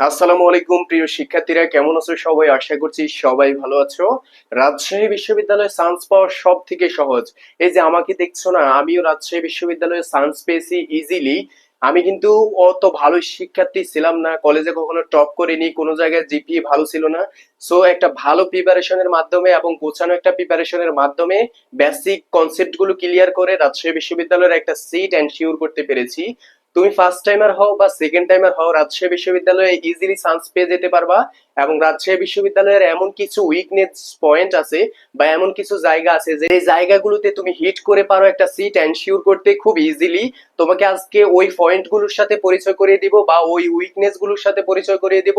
আসসালামু আলাইকুম, প্রিয় শিক্ষার্থীরা। কেমন আছো সবাই? আশা করছি সবাই ভালো আছো। রাজশাহী বিশ্ববিদ্যালয়ে সায়েন্স পাওয়া সব থেকে সহজ। এই যে আমাকে দেখছ না, আমিও রাজশাহী বিশ্ববিদ্যালয়ে সায়েন্স পেয়েছি ইজিলি আমি কিন্তু অত ভালো শিক্ষার্থী ছিলাম না কলেজে কখনো টপ করিনি, কোনো জায়গায় জিপিএ ভালো ছিল না। সো একটা ভালো প্রিপারেশনের মাধ্যমে এবং গোছানো একটা প্রিপারেশনের মাধ্যমে বেসিক কনসেপ্টগুলো ক্লিয়ার করে রাজশাহী বিশ্ববিদ্যালয়ের একটা সিট এনশিওর করতে পেরেছি। তুমি ফার্স্ট টাইমার হও বা সেকেন্ড টাইমার হও, রাজশাহী বিশ্ববিদ্যালয়ে ইজিলি চান্স পেয়ে যেতে পারবা এবং রাজশাহী বিশ্ববিদ্যালয়ের এমন কিছু উইকনেস পয়েন্ট আছে বা এমন কিছু জায়গা আছে যে জায়গাগুলোতে তুমি হিট করে পারো একটা সিট এনশিওর করতে খুব ইজিলি তোমাকে আজকে ওই পয়েন্টগুলোর সাথে পরিচয় করিয়ে দিব বা ওই উইকনেসগুলোর সাথে পরিচয় করিয়ে দিব।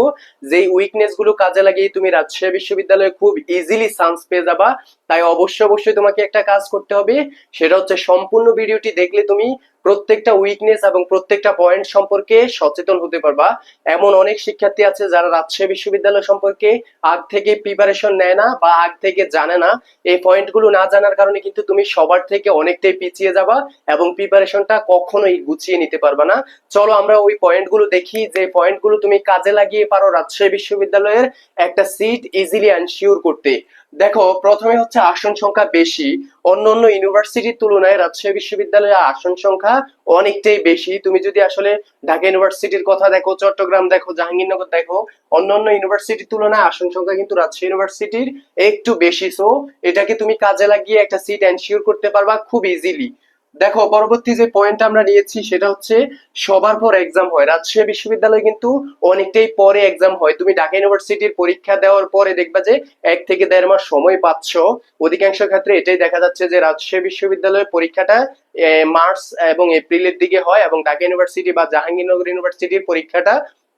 যেই উইকনেসগুলো কাজে লাগিয়ে তুমি রাজশাহী বিশ্ববিদ্যালয়ে খুব ইজিলি চান্স পেয়ে যাবা। তাই অবশ্যই অবশ্যই তোমাকে একটা কাজ করতে হবে। সেটা হচ্ছে সম্পূর্ণ ভিডিওটি দেখলে তুমি প্রত্যেকটা উইকনেস এবং প্রত্যেকটা পয়েন্ট সম্পর্কে সচেতন হতে পারবা। এমন অনেক শিক্ষার্থী আছে যারা রাজশাহী বিশ্ববিদ্যালয় সম্পর্কে আগ থেকে প্রিপারেশন নেয় না বা আগ থেকে জানে না। এই পয়েন্টগুলো না জানার কারণে কিন্তু তুমি সবার থেকে অনেকটাই পিছিয়ে যাবা এবং প্রিপারেশনটা কখনোই গুছিয়ে নিতে পারবা না। চলো আমরা ওই পয়েন্টগুলো দেখি যে পয়েন্টগুলো তুমি কাজে লাগিয়ে পারো রাজশাহী বিশ্ববিদ্যালয়ের একটা সিট ইজিলি এনশিওর করতে। দেখো, প্রথমে হচ্ছে আসন সংখ্যা বেশি। অন্য অন্য ইউনিভার্সিটির তুলনায় রাজশাহী বিশ্ববিদ্যালয়ের আসন সংখ্যা অনেকটাই বেশি। তুমি যদি আসলে ঢাকা ইউনিভার্সিটির কথা দেখো, চট্টগ্রাম দেখো, জাহাঙ্গীরনগর দেখো, অন্য অন্য ইউনিভার্সিটির তুলনায় আসন সংখ্যা কিন্তু রাজশাহী ইউনিভার্সিটির একটু বেশি। সো এটাকে তুমি কাজে লাগিয়ে একটা সিট এনশিওর করতে পারবা খুব ইজিলি দেখো, পরবর্তী যে পয়েন্ট আমরা নিয়েছি সেটা হচ্ছে সবার পর এক্সাম হয়। রাজশাহী বিশ্ববিদ্যালয় কিন্তু অনেকটাই পরে এক্সাম হয়। তুমি ঢাকা ইউনিভার্সিটির পরীক্ষা দেওয়ার পরে দেখবা যে এক থেকে দেড় মাস সময় পাচ্ছ। অধিকাংশ ক্ষেত্রে এটাই দেখা যাচ্ছে যে রাজশাহী বিশ্ববিদ্যালয়ের পরীক্ষাটা মার্চ এবং এপ্রিলের দিকে হয় এবং ঢাকা ইউনিভার্সিটি বা জাহাঙ্গীরনগর ইউনিভার্সিটির পরীক্ষাটা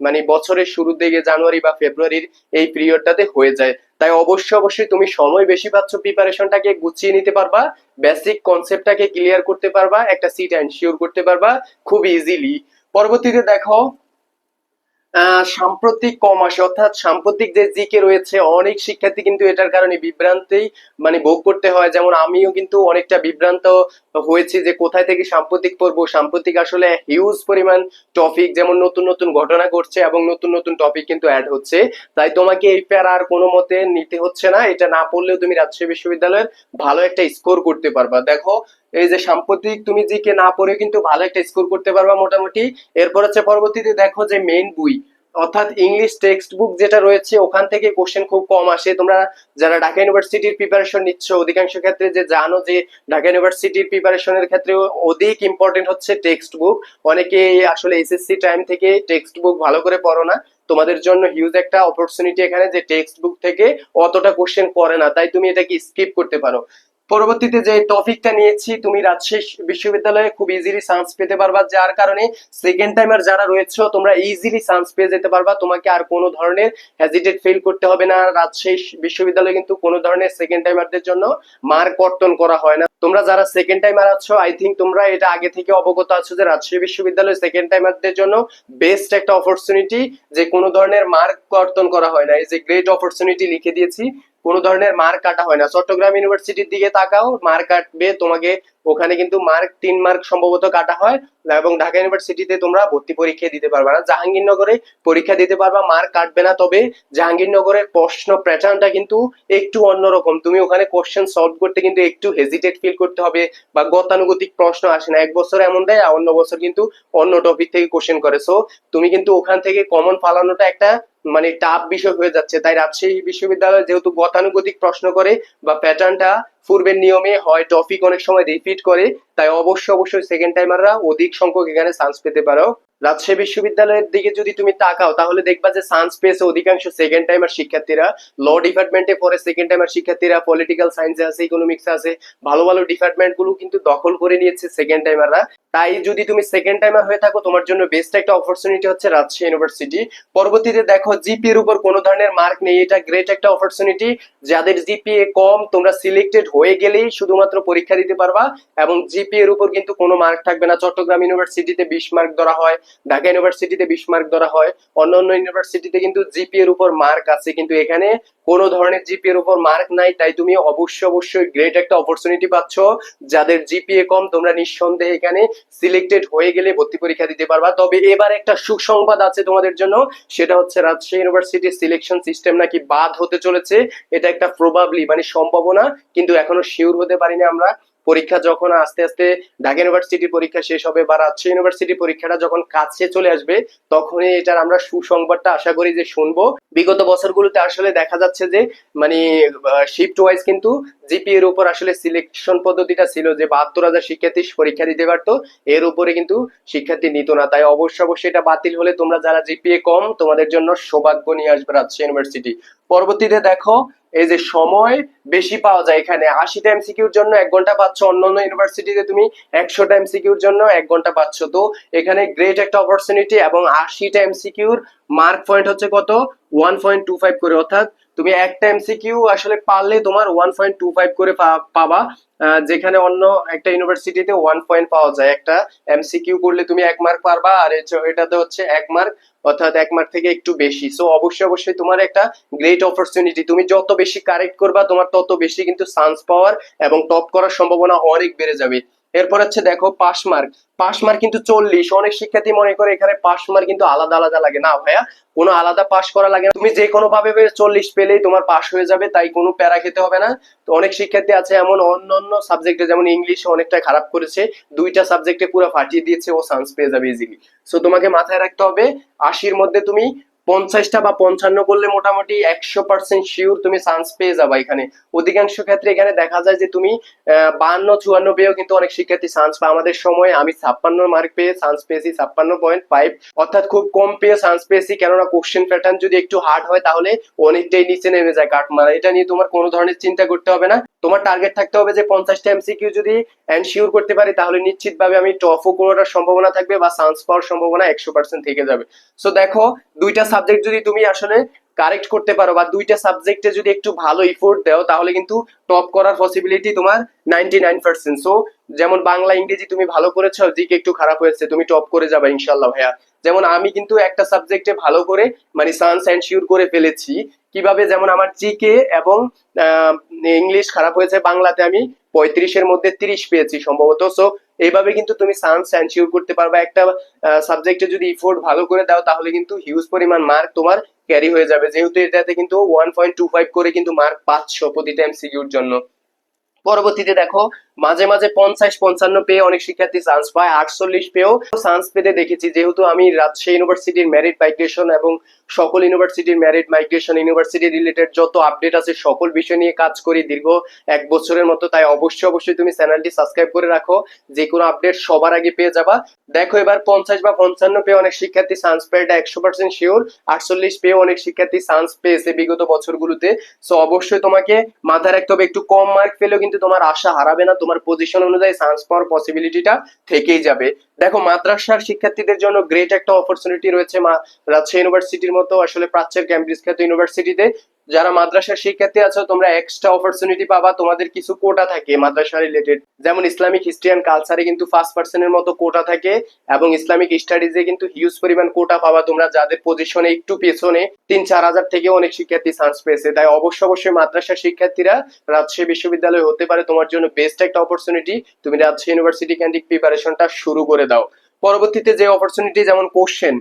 মানে বছরের শুরুর দিকে জানুয়ারি বা ফেব্রুয়ারির এই পিরিয়ডটাতে হয়ে যায়। তাই অবশ্যই অবশ্যই তুমি সময় বেশি পাচ্ছ প্রিপারেশনটাকে গুছিয়ে নিতে পারবা বেসিক কনসেপ্টটাকে ক্লিয়ার করতে পারবা, একটা সিট অ্যান্ড শিওর করতে পারবা, খুব ইজিলি পরবর্তীতে দেখো সাম্প্রতিক কম আসে। অর্থাৎ সাম্প্রতিক যে জিকে রয়েছে, অনেক শিক্ষার্থী কিন্তু এটার কারণে বিভ্রান্তেই মানে ভোগ করতে হয়। যেমন আমিও কিন্তু অনেকটা বিভ্রান্ত হয়েছি যে কোথায় থেকে সাম্প্রতিক পড়ব। সাম্প্রতিক আসলে হিউজ পরিমাণ টপিক যেমন নতুন নতুন ঘটনা ঘটছে এবং নতুন নতুন টপিক কিন্তু অ্যাড হচ্ছে। তাই তোমাকে এই প্যার আর কোনো মতে নিতে হচ্ছে না। এটা না পড়লেও তুমি রাজশাহী বিশ্ববিদ্যালয়ের ভালো একটা স্কোর করতে পারবা। দেখো এই যে সাম্প্রতিক তুমি জিকে না পড়ে কিন্তু ভালো একটা স্কোর করতে পারবা মোটামুটি। এরপর হচ্ছে পরবর্তীতে দেখো যে মেইন বই, অর্থাৎ ইংলিশ টেক্সট বুক যেটা রয়েছে, ওখান থেকে কোশ্চেন খুব কম আসে। তোমরা যারা ঢাকা ইউনিভার্সিটির প্রিপারেশন নিচ্ছ, অধিকাংশ ক্ষেত্রে যে জানো যে ঢাকা ইউনিভার্সিটির প্রিপারেশনের ক্ষেত্রে অধিক ইম্পর্টেন্ট হচ্ছে টেক্সট বুক অনেকে আসলে এসএসসি টাইম থেকে টেক্সট বুক ভালো করে পড়ো না। তোমাদের জন্য হিউজ একটা অপরচুনিটি এখানে যে টেক্সট বুক থেকে অতটা কোশ্চেন করে না। তাই তুমি এটাকে স্কিপ করতে পারো। পরবর্তীতে যে টপিকটা নিয়েছি, তুমি রাজশাহী বিশ্ববিদ্যালয়ে খুব ইজিলি চান্স পেতে পারবা। যার কারণে সেকেন্ড টাইমার যারা রয়েছে, তোমরা ইজিলি চান্স পেয়ে যেতে পারবা। তোমাকে আর কোনো ধরনের হেজিটেট ফেল করতে হবে না। রাজশাহী বিশ্ববিদ্যালয়ে কিন্তু কোনো ধরনের সেকেন্ড টাইমারদের জন্য মার্ক কর্তন করা হয় না। তোমরা যারা সেকেন্ড টাইমার আছো আই থিঙ্ক তোমরা এটা আগে থেকে অবগত আছো যে রাজশাহী বিশ্ববিদ্যালয়ে সেকেন্ড টাইমারদের জন্য বেস্ট একটা অপরচুনিটি যে কোনো ধরনের মার্ক কর্তন করা হয় না। এই যে গ্রেট অপরচুনিটি লিখে দিয়েছি কোনো ধরনের মার্ক কাটা হয় না। চট্টগ্রাম ইউনিভার্সিটির দিকে তাকাও মার্ক কাটবে, তোমাকে ওখানে কিন্তু মার্ক তিন মার্ক সম্ভবত কাটা হয় এবং ঢাকা ইউনিভার্সিটিতে তোমরা ভর্তি পরীক্ষা দিতে পারবে না। জাহাঙ্গীরনগরে পরীক্ষা দিতে পারবা মার্ক কাটবে না। তবে জাহাঙ্গীরনগরের প্রশ্ন প্যাটার্নটা কিন্তু একটু অন্যরকম। তুমি ওখানে কোশ্চেন সলভ করতে কিন্তু একটু হেজিটেট ফিল করতে হবে বা গতানুগতিক প্রশ্ন আসে না। এক বছর এমন দেয় অন্য বছর কিন্তু অন্য টপিক থেকে কোশ্চেন করে। সো তুমি কিন্তু ওখান থেকে কমন ফালানোটা একটা মানে টাফ বিষয় হয়ে যাচ্ছে। তাই রাজশাহী বিশ্ববিদ্যালয় যেহেতু গতানুগতিক প্রশ্ন করে বা প্যাটার্নটা পূর্বের নিয়মে হয়, টপিক অনেক সময় রিপিট করে, তাই অবশ্য অবশ্যই সেকেন্ড টাইমাররা অধিক সংখ্যক এখানে চান্স পেতে পারো। রাজশাহী বিশ্ববিদ্যালয়ের দিকে যদি তুমি তাকাও, তাহলে দেখবা যে চান্স পেয়েছে অধিকাংশ সেকেন্ড টাইমার শিক্ষার্থীরা। ল ডিপার্টমেন্টে পড়ে সেকেন্ড টাইমার শিক্ষার্থীরা পলিটিক্যাল সায়েন্সে আছে ইকোনমিক্স আছে, ভালো ভালো ডিপার্টমেন্টগুলো কিন্তু দখল করে নিয়েছে সেকেন্ড টাইমাররা তাই যদি তুমি সেকেন্ড টাইমার হয়ে থাকো, তোমার জন্য বেস্ট একটা অপরচুনিটি হচ্ছে রাজশাহী ইউনিভার্সিটি পরবর্তীতে দেখো জিপি এর উপর কোনো ধরনের মার্ক নেই, এটা গ্রেট একটা অপরচুনিটি যাদের জিপিএ কম, তোমরা সিলেক্টেড হয়ে গেলেই শুধুমাত্র পরীক্ষা দিতে পারবা এবং জিপি এর উপর কিন্তু কোনো মার্ক থাকবে না। চট্টগ্রাম ইউনিভার্সিটিতে বিশ মার্ক ধরা হয় ঢাকা ইউনিভার্সিটিতে বিশ মার্ক ধরা হয়, অন্য অন্য ইউনিভার্সিটিতে কিন্তু জিপি এর উপর মার্ক আছে, কিন্তু এখানে কোনো ধরনের জিপি এর উপর মার্ক নাই, তাই তুমি অবশ্যই অবশ্যই গ্রেট একটা অপরচুনিটি পাচ্ছ। যাদের জিপিএ কম, তোমরা নিঃসন্দেহে এখানে সিলেক্টেড হয়ে গেলে ভর্তি পরীক্ষা দিতে পারবা। তবে এবার একটা সুসংবাদ আছে তোমাদের জন্য, সেটা হচ্ছে রাজশাহী ইউনিভার্সিটির সিলেকশন সিস্টেম নাকি বাদ হতে চলেছে, এটা একটা প্রবাবলি মানে সম্ভাবনা, কিন্তু এখনও শিওর হতে পারিনি আমরা। পরীক্ষা যখন আস্তে আস্তে ঢাকা ইউনিভার্সিটির পরীক্ষা শেষ হবে বা রাজশাহী ইউনিভার্সিটির পরীক্ষাটা যখন কাছে চলে আসবে, তখনই এটার আমরা সুসংবাদটা আশা করি যে শুনব। বিগত বছরগুলোতে আসলে দেখা যাচ্ছে যে মানে শিফট ওয়াইজ কিন্তু জিপি এর উপর আসলে সিলেকশন পদ্ধতিটা ছিল যে বাহাত্তর হাজার শিক্ষার্থী পরীক্ষা দিতে পারতো, এর উপরে কিন্তু শিক্ষার্থী নিত না। তাই অবশ্যই অবশ্যই এটা বাতিল হলে তোমরা যারা জিপিএ কম, তোমাদের জন্য সৌভাগ্য নিয়ে আসবে রাজশাহী ইউনিভার্সিটি পরবর্তীতে দেখো এই যে সময় বেশি পাওয়া যায় এখানে। আশিটা এমসিকিউর জন্য এক ঘণ্টা পাচ্ছ, অন্য অন্য ইউনিভার্সিটিতে তুমি একশোটা এমসিকিউর জন্য এক ঘণ্টা পাচ্ছ। তো এখানে গ্রেট একটা অপরচুনিটি এবং আশিটা এমসিকিউর মার্ক পয়েন্ট হচ্ছে কত? ওয়ান পয়েন্ট টু ফাইভ করে। অর্থাৎ তুমি একটা এমসিকিউ আসলে পারলে তোমার ওয়ান পয়েন্ট টু ফাইভ করে পাবা যেখানে অন্য একটা ইউনিভার্সিটিতে ওয়ান পয়েন্ট পাওয়া যায়। একটা এমসিকিউ করলে তুমি এক মার্ক পারবা, আর এটাতে হচ্ছে এক মার্ক অর্থাৎ এক মার্ক থেকে একটু বেশি। সো অবশ্যই অবশ্যই তোমার একটা গ্রেট অপরচুনিটি তুমি যত বেশি কারেক্ট করবা, তোমার তত বেশি কিন্তু চান্স পাওয়ার এবং টপ করার সম্ভাবনা অনেক বেড়ে যাবে। এরপর হচ্ছে দেখো পাস মার্ক। পাস মার্ক কিন্তু চল্লিশ। অনেক শিক্ষার্থী মনে করে এখানে পাস মার্ক কিন্তু আলাদা আলাদা লাগে। না ভাইয়া, কোনো আলাদা পাস করা লাগে না। তুমি যে কোনো ভাবে চল্লিশ পেলেই তোমার পাস হয়ে যাবে, তাই কোনো প্যারা খেতে হবে না। তো অনেক শিক্ষার্থী আছে এমন অন্য অন্য সাবজেক্টে, যেমন ইংলিশ অনেকটা খারাপ করেছে, দুইটা সাবজেক্টে পুরো ফাটিয়ে দিয়েছে, ও চান্স পেয়ে যাবে ইজিলি সো তোমাকে মাথায় রাখতে হবে, আশির মধ্যে তুমি পঞ্চাশটা বা পঞ্চান্ন করলে মোটামুটি একশো পার্সেন্ট শিওর তুমি চান্স পেয়ে যাবা এখানে। অধিকাংশ ক্ষেত্রে এখানে দেখা যায় যে তুমি বান্ন, চুয়ান্ন পেয়েও কিন্তু অনেক শিক্ষার্থী চান্স পায়। আমাদের সময় আমি ছাপ্পান্ন মার্ক পেয়ে চান্স পেয়েছি, ছাপ্পান্ন পয়েন্ট ফাইভ অর্থাৎ খুব কম পেয়ে চান্স পেয়েছি, কেননা কোশ্চেন প্যাটার্ন যদি একটু হার্ড হয় তাহলে অনেকটাই নিচে নেমে যায় কাট মারা। এটা নিয়ে তোমার কোনো ধরনের চিন্তা করতে হবে না। তোমার টার্গেট থাকতে হবে যে পঞ্চাশটা এমসিকিউ যদি এনশিওর করতে পারি, তাহলে নিশ্চিতভাবে আমি টফও কোনোটার সম্ভাবনা থাকবে বা চান্স পাওয়ার সম্ভাবনা একশো পার্সেন্ট থেকে যাবে। সো দেখো, দুইটা সাবজেক্ট যদি তুমি আসলে কারেক্ট করতে পারো বা দুইটা সাবজেক্টে যদি একটু ভালো ইফোর্ট দাও, তাহলে কিন্তু টপ করার পসিবিলিটি তোমার নাইনটি নাইন পার্সেন্ট সো যেমন বাংলা, ইংরেজি তুমি ভালো করেছ জিকে একটু খারাপ হয়েছে, তুমি টপ করে যাবে ইনশাল্লাহ ভাইয়া। যেমন আমি কিন্তু একটা সাবজেক্টে ভালো করে মানে সায়েন্স এনশিওর করে ফেলেছি। কীভাবে? যেমন আমার জিকে এবং ইংলিশ খারাপ হয়েছে, বাংলাতে আমি পঁয়ত্রিশের মধ্যে তিরিশ পেয়েছি সম্ভবত। সো এইভাবে কিন্তু তুমি সায়েন্স এনশিওর করতে পারবে। একটা সাবজেক্টে যদি ইফোর্ট ভালো করে দাও, তাহলে কিন্তু হিউজ পরিমাণ মার্ক তোমার ক্যারি হয়ে যাবে। যেহেতু এটাতে কিন্তু ওয়ান পয়েন্ট টু ফাইভ করে কিন্তু মার্ক পাচ্ছ প্রতিটা এমসিকিউর জন্য। পরবর্তীতে দেখো মাঝে মাঝে পঞ্চাশ, পঞ্চান্ন পেয়ে অনেক শিক্ষার্থী চান্স পায়, আটচল্লিশ পেয়েও চান্স পেতে দেখেছি। যেহেতু আমি রাজশাহী ইউনিভার্সিটির ম্যারিট মাইগ্রেশন এবং সকল ইউনিভার্সিটির ম্যারিট মাইগ্রেশন ইউনিভার্সিটি রিলেটেড যত আপডেট আছে, সকল বিষয় নিয়ে কাজ করি দীর্ঘ এক বছরের মতো। তাই অবশ্যই অবশ্যই তুমি চ্যানেলটি সাবস্ক্রাইব করে রাখো। যে কোনো আপডেট সবার আগে পেয়ে যাবা। দেখো এবার পঞ্চাশ বা পঞ্চান্ন পেয়ে অনেক শিক্ষার্থী চান্স পেয়ে, এটা একশো পার্সেন্ট শিওর আটচল্লিশ পেয়ে অনেক শিক্ষার্থী চান্স পেয়েছে বিগত বছরগুলোতে। সো অবশ্যই তোমাকে মাথায় রাখতে হবে, একটু কম মার্ক পেলেও কিন্তু তোমার আশা হারাবে না। তোমার পজিশন অনুযায়ী চান্স পাওয়ার পসিবিলিটিটা থেকেই যাবে। দেখো, মাদ্রাসার শিক্ষার্থীদের জন্য গ্রেট একটা অপরচুনিটি রয়েছে রাজশাহী ইউনিভার্সিটির মতো আসলে প্রাচ্যের ক্যামব্রিজ খ্যাত ইউনিভার্সিটিতে যারা মাদ্রাসার শিক্ষার্থী আছো, তোমরা এক্সট্রা অপরচুনিটি পাবা। তোমাদের কিছু কোটা থাকে মাদ্রাসা রিলেটেড যেমন ইসলামিক হিস্ট্রি অ্যান্ড কালচারে কিন্তু ফার্স্ট পার্সনের মতো কোটা থাকে এবং ইসলামিক স্টাডিজে কিন্তু হিউজ পরিমাণ কোটা পাবা তোমরা যাদের পজিশনে একটু পেছনে। তিন চার হাজার থেকে অনেক শিক্ষার্থী চান্স পেয়েছে। তাই অবশ্য অবশ্যই মাদ্রাসার শিক্ষার্থীরা রাজশাহী বিশ্ববিদ্যালয় হতে পারে তোমার জন্য বেস্ট একটা অপরচুনিটি তুমি রাজশাহী ইউনিভার্সিটি ক্যান্ডিক প্রিপারেশনটা শুরু করে দাও। পরবর্তীতে যে অপরচুনিটি যেমন কোশ্চেন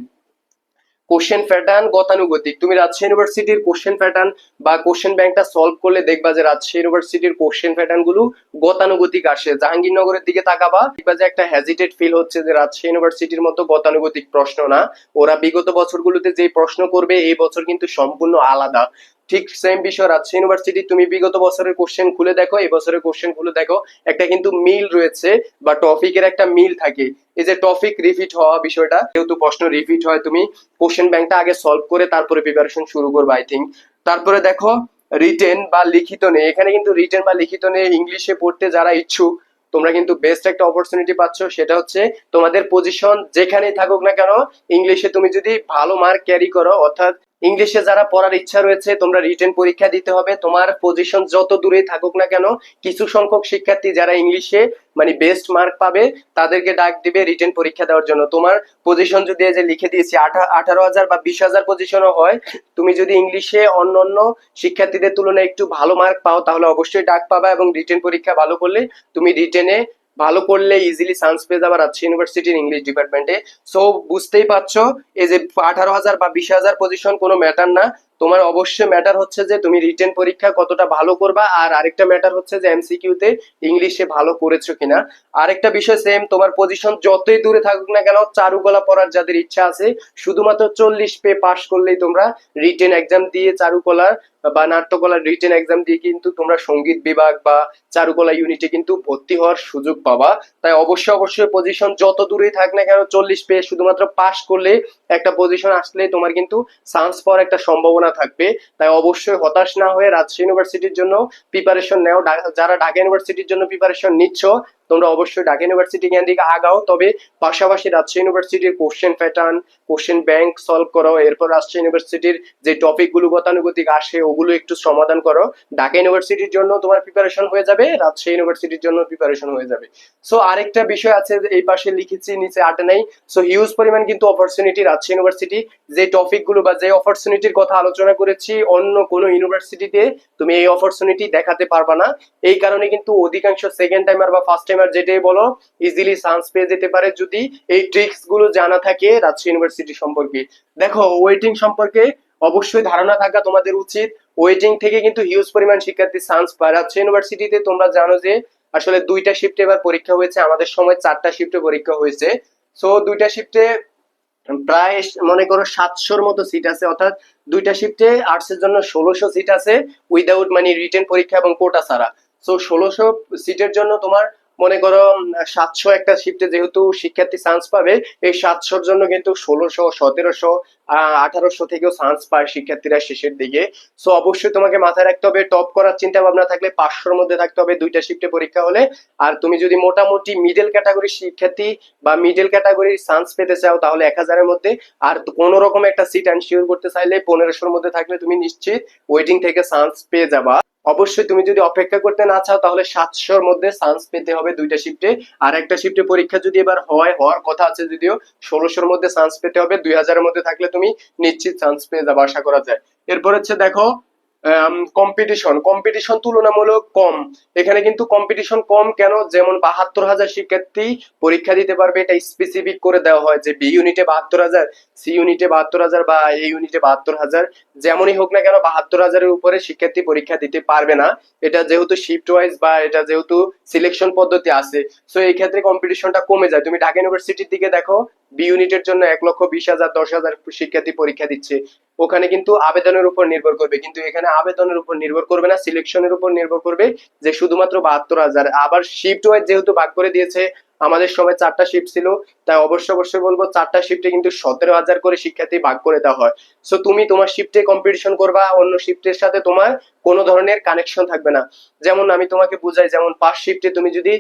কোশ্চেন প্যাটার্ন গতানুগতিক। তুমি রাজশাহী ইউনিভার্সিটির কোশ্চেন প্যাটার্ন বা কোশ্চেন ব্যাংকটা সলভ করলে দেখবা যে রাজশাহী ইউনিভার্সিটির কোশ্চেন প্যাটার্নগুলো গতানুগতিক আসে। জাহাঙ্গীরনগরের দিকে তাকাবা, দেখবা যে একটা হেজিটেট ফিল হচ্ছে যে রাজশাহী ইউনিভার্সিটির মতো গতানুগতিক প্রশ্ন না। ওরা বিগত বছরগুলোতে যে প্রশ্ন করবে, এই বছর কিন্তু সম্পূর্ণ আলাদা। ঠিক সেম বিষয়, রাজশাহী ইউনিভার্সিটি তুমি বিগত বছরের কোশ্চেন খুলে দেখো, এই বছরের কোশ্চেন খুলে দেখো, একটা কিন্তু মিল রয়েছে বা টপিকের একটা মিল থাকে। এই যে টপিক রিপিট হওয়া বিষয়টা, যেহেতু প্রশ্ন রিপিট হয়, তুমি কোশ্চেন ব্যাংকটা আগে সলভ করে তারপরে প্রিপারেশন শুরু করবে আই থিঙ্ক তারপরে দেখো রিটেন বা লিখিত নেই। এখানে কিন্তু রিটেন বা লিখিত নেই, ইংলিশে পড়তে যারা ইচ্ছুক, তোমরা কিন্তু বেস্ট একটা অপরচুনিটি পাচ্ছ। সেটা হচ্ছে, তোমাদের পজিশন যেখানেই থাকুক না কেন, ইংলিশে তুমি যদি ভালো মার্ক ক্যারি করো, অর্থাৎ ইংলিশে যারা পড়ার ইচ্ছা রয়েছে, তোমরা রিটেন পরীক্ষা দিতে হবে। তোমার পজিশন যত দূরে থাকুক না কেন, কিছু সংখ্যক শিক্ষার্থী যারা ইংলিশে মানে বেস্ট মার্ক পাবে, তাদেরকে ডাক দিবে রিটেন পরীক্ষা দেওয়ার জন্য। তোমার পজিশন যদি যে লিখে দিয়েছি, আঠা- আঠারো হাজার বা বিশ হাজার পজিশনও হয়, তুমি যদি ইংলিশে অন্য অন্য শিক্ষার্থীদের তুলনায় একটু ভালো মার্ক পাও, তাহলে অবশ্যই ডাক পাবা এবং রিটেন পরীক্ষা ভালো করলে তুমি রিটেনে ভালো করলে ইজিলি চান্স পেয়ে যাবে রাজশাহী ইউনিভার্সিটির ইংলিশ ডিপার্টমেন্টে সো বুঝতেই পারছ, এই যে আঠারো হাজার বা বিশ হাজার পজিশন কোনো ম্যাটার না। তোমার অবশ্যই ম্যাটার হচ্ছে যে তুমি রিটেন পরীক্ষা কতটা ভালো করবা, আর আরেকটা ম্যাটার হচ্ছে যে এমসিকিউতে ইংলিশে ভালো করেছ কিনা। আরেকটা বিষয় সেম তোমার পজিশন যতই দূরে থাকুক না কেন, চারুকলা পড়ার যাদের ইচ্ছা আছে, শুধুমাত্র চল্লিশ পে পাস করলেই তোমরা রিটেন এক্সাম দিয়ে চারুকলার বা নাট্যকলার রিটেন এক্সাম দিয়ে কিন্তু তোমরা সংগীত বিভাগ বা চারুকলা ইউনিটে কিন্তু ভর্তি হওয়ার সুযোগ পাবা। তাই অবশ্যই অবশ্যই পজিশন যত দূরেই থাক না কেন, চল্লিশ পেয়ে শুধুমাত্র পাস করলে একটা পজিশন আসলে তোমার কিন্তু চান্স পাওয়ার একটা সম্ভাবনা থাকবে। তাই অবশ্যই হতাশ না হয়ে রাজশাহী ইউনিভার্সিটির জন্য প্রিপারেশন নেও। যারা ঢাকা ইউনিভার্সিটির জন্য প্রিপারেশন নিচ্ছ তোমরা অবশ্যই ঢাকা ইউনিভার্সিটি জ্ঞান দিকে আগাও। তবে পাশাপাশি রাজশাহী ইউনিভার্সিটির question pattern question bank solve করো। এরপর রাজশাহী ইউনিভার্সিটির যে টপিকগুলো গতানুগতিক আসে, ওগুলো একটু সমাধান করো। ঢাকা ইউনিভার্সিটির জন্য তোমার প্রিপারেশন হয়ে যাবে, রাজশাহী ইউনিভার্সিটির জন্য প্রিপারেশন হয়ে যাবে। সো আরেকটা বিষয় আছে এই পাশে লিখেছি, নিচে আটে নাই। সো হিউজ পরিমাণ কিন্তু অপরচুনিটি রাজশাহী ইউনিভার্সিটি যে টপিকগুলো বা যে অপরচুনিটির কথা আলোচনা করেছি, অন্য কোনো ইউনিভার্সিটিতে তুমি এই অপরচুনিটি দেখাতে পারবা না। এই কারণে কিন্তু অধিকাংশ সেকেন্ড টাইমার বা ফার্স্ট টাইমার যেটাই বলো ইজিলি চান্স পেয়ে যেতে পারে যদি এই ট্রিক্সগুলো জানা থাকে রাজশাহী ইউনিভার্সিটি সম্পর্কে। দেখো ওয়েটিং সম্পর্কে অবশ্যই ধারণা থাকা তোমাদের উচিত। ওয়েটিং থেকে কিন্তু হিউজ পরিমাণ শিক্ষার্থী চান্স পায়। রাজশাহী ইউনিভার্সিটিতে তোমরা জানো যে, আসলে দুইটা শিফটে এবার পরীক্ষা হয়েছে, আমাদের সময় চারটা শিফটে পরীক্ষা হয়েছে। সো দুইটা শিফটে প্রায় মনে করো সাতশোর মতো সিট আছে, অর্থাৎ দুইটা শিফটে আর্টসের জন্য ষোলোশো সিট আছে উইদাউট মানে রিটেন পরীক্ষা এবং কোটা ছাড়া। সো ষোলোশো সিটের জন্য তোমার মনে করো সাতশো একটা শিফটে যেহেতু শিক্ষার্থী চান্স পাবে, এই সাতশোর জন্য কিন্তু ষোলোশো, সতেরোশো আঠারোশো থেকেও চান্স পায় শিক্ষার্থীরা শেষের দিকে। সো অবশ্যই তোমাকে মাথায় রাখতে হবে টপ করার চিন্তা ভাবনা থাকলে পাঁচশোর মধ্যে থাকতে হবে, দুইটা শিফটে পরীক্ষা হলে। আর তুমি যদি মোটামুটি মিডল ক্যাটাগরির শিক্ষার্থী বা মিডল ক্যাটাগরির চান্স পেতে চাও, তাহলে এক হাজারের মধ্যে। আর কোনো রকম একটা সিট আনশিওর করতে চাইলে পনেরোশোর মধ্যে থাকলে তুমি নিশ্চিত ওয়েটিং থেকে চান্স পেয়ে যাবা। অবশ্যই তুমি যদি অপেক্ষা করতে না চাও, তাহলে সাতশোর মধ্যে চান্স পেতে হবে দুইটা শিফটে আর একটা শিফটে পরীক্ষা যদি এবার হয়, হওয়ার কথা আছে যদিও, ষোলোশোর মধ্যে চান্স পেতে হবে, দুই হাজারের মধ্যে থাকলে তুমি নিশ্চিত চান্স পেয়ে যাবে, আশা করা যায়। এরপর হচ্ছে দেখো কম্পিটিশন কম্পিটিশন তুলনামূলক কম। এখানে কিন্তু কম্পিটিশন কম কেন? যেমন বাহাত্তর হাজার শিক্ষার্থী পরীক্ষা দিতে পারবে, এটা স্পেসিফিক করে দেওয়া হয় যে বি ইউনিটে বাহাত্তর হাজার সি ইউনিটে বাহাত্তর হাজার বা এ ইউনিটে বাহাত্তর হাজার, যেমনই হোক না কেন বাহাত্তর হাজারের উপরে শিক্ষার্থী পরীক্ষা দিতে পারবে না। এটা যেহেতু শিফট ওয়াইজ বা এটা যেহেতু সিলেকশন পদ্ধতি আছে সো এই ক্ষেত্রে কম্পিটিশনটা কমে যায়। তুমি ঢাকা ইউনিভার্সিটির দিকে দেখো বি ইউনিটের জন্য এক লক্ষ বিশ হাজার, দশ হাজার শিক্ষার্থী পরীক্ষা দিচ্ছে। ওখানে কিন্তু আবেদনের উপর নির্ভর করবে। কিন্তু এখানে আবেদনের উপর নির্ভর করবে না সিলেকশনের উপর নির্ভর করবে যে শুধুমাত্র বাহাত্তর হাজার। আবার শিফট ওয়াইজ যেহেতু ভাগ করে দিয়েছে, আমাদের সময় চারটা শিফট ছিল, তাই অবশ্যই অবশ্যই বলব চারটা শিফটে কিন্তু সতেরো হাজার করে শিক্ষার্থী ভাগ করে দেওয়া হয়। সো তুমি তোমার শিফটে কম্পিটিশন করবা, অন্য শিফটের সাথে তোমার কোনো ধরনের কানেকশন থাকবে না। যেমন আমি তোমাকে বুঝাই, যেমন পাঁচ শিফটে তুমি যদি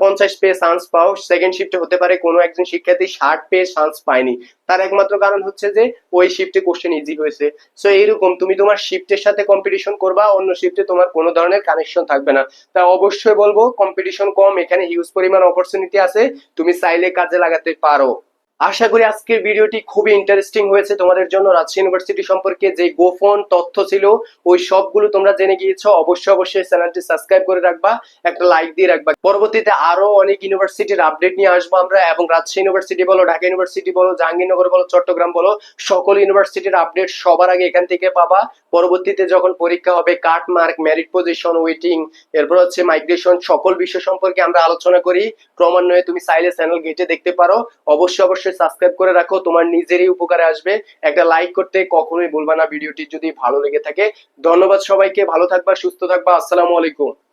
পঞ্চাশ পেয়ে চান্স পাও। সেকেন্ড শিফটে হতে পারে কোনো একজন শিক্ষার্থী ষাট পেয়ে চান্স পায়নি। তার একমাত্র কারণ হচ্ছে যে, ওই শিফটে কোশ্চেন ইজি হয়েছে। সো এইরকম তুমি তোমার শিফটের সাথে কম্পিটিশন করবা, অন্য শিফটে তোমার কোনো ধরনের কানেকশন থাকবে না। তা অবশ্যই বলব কম্পিটিশন কম, এখানে হিউজ পরিমাণ অপরচুনিটি আছে। তুমি চাইলে কাজে লাগাতে পারো। আশা করি আজকের ভিডিওটি খুবই ইন্টারেস্টিং হয়েছে তোমাদের জন্য। রাজশাহী ইউনিভার্সিটি সম্পর্কে যে গোপন তথ্য ছিল, ওই সবগুলো তোমরা জেনে গিয়েছো। অবশ্যই অবশ্যই চ্যানেলটি সাবস্ক্রাইব করে রাখবা, একটা লাইক দিয়ে রাখবা। পরবর্তীতে আরও অনেক ইউনিভার্সিটির আপডেট নিয়ে আসব আমরা এবং রাজশাহী ইউনিভার্সিটি বলো, ঢাকা ইউনিভার্সিটি বলো, জাহাঙ্গীরনগর বলো, চট্টগ্রাম বলো, সকল ইউনিভার্সিটির আপডেট সবার আগে এখান থেকে পাবা। পরবর্তীতে যখন পরীক্ষা হবে cut mark merit position waiting এরপর হচ্ছে মাইগ্রেশন সকল বিষয় সম্পর্কে আমরা আলোচনা করি। ক্রমান্বয়ে তুমি চাইলে চ্যানেল ঘেটে দেখতে পারো। অবশ্যই অবশ্যই সাবস্ক্রাইব করে রাখো। তোমার নিজেরই উপকারে আসবে। একটা লাইক করতে কখনোই বলবা না। ভিডিওটি যদি ভালো লেগে থাকে, ধন্যবাদ সবাইকে। ভালো থাকবা, সুস্থ থাকবা। আসসালামু আলাইকুম।